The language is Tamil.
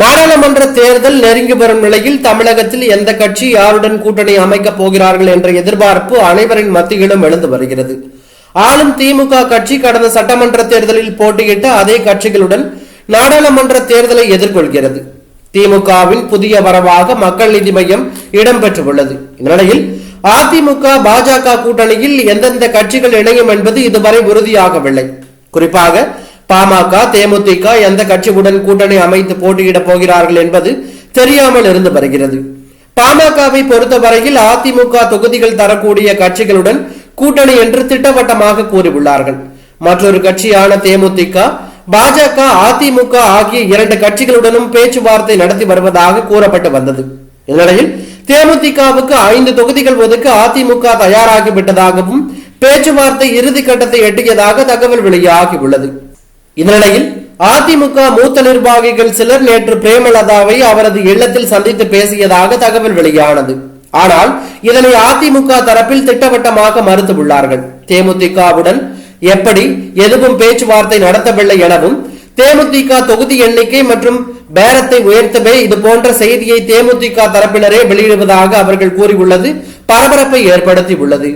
நாடாளுமன்ற தேர்தல் நெருங்கி வரும் நிலையில் தமிழகத்தில் எந்த கட்சி யாருடன் கூட்டணி அமைக்கப் போகிறார்கள் என்ற எதிர்பார்ப்பு அனைவரின் மத்தியிலும் எழுந்து வருகிறது. ஆளும் திமுக கட்சி கடந்த சட்டமன்ற தேர்தலில் போட்டியிட்ட அதே கட்சிகளுடன் நாடாளுமன்ற தேர்தலை எதிர்கொள்கிறது. திமுகவின் புதிய வரவாக மக்கள் நீதி மையம் இடம்பெற்றுள்ளது. இந்நிலையில் அதிமுக பாஜக கூட்டணியில் எந்தெந்த கட்சிகள் இணையும் என்பது இதுவரை உறுதியாகவில்லை. குறிப்பாக பாமக தேமுதிக எந்த கட்சியுடன் கூட்டணி அமைத்து போட்டியிடப் போகிறார்கள் என்பது தெரியாமல் இருந்து வருகிறது. பாமகவை பொறுத்தவரையில் அதிமுக தொகுதிகள் தரக்கூடிய கட்சிகளுடன் கூட்டணி என்று திட்டவட்டமாக கூறியுள்ளார்கள். மற்றொரு கட்சியான தேமுதிக பாஜக அதிமுக ஆகிய இரண்டு கட்சிகளுடனும் பேச்சுவார்த்தை நடத்தி வருவதாக கூறப்பட்டு வந்தது. இந்நிலையில் தேமுதிகவுக்கு ஐந்து தொகுதிகள் ஒதுக்க அதிமுக தயாராகிவிட்டதாகவும் பேச்சுவார்த்தை இறுதி கட்டத்தை எட்டியதாக தகவல் வெளியாகியுள்ளது இந்நிலையில் அதிமுக மூத்த நிர்வாகிகள் சிலர் நேற்று பிரேமலதாவை அவரது இல்லத்தில் சந்தித்து பேசியதாக தகவல் வெளியானது. ஆனால் இதனை அதிமுக தரப்பில் திட்டவட்டமாக மறுத்துள்ளார்கள் தேமுதிகவுடன் எப்படி எதுவும் பேச்சுவார்த்தை நடத்தவில்லை எனவும் தேமுதிக தொகுதி எண்ணிக்கை மற்றும் பேரத்தை உயர்த்தவே இது போன்ற செய்தியை தேமுதிக தரப்பினரே வெளியிடுவதாக அவர்கள் கூறியுள்ளது பரபரப்பை ஏற்படுத்தியுள்ளது.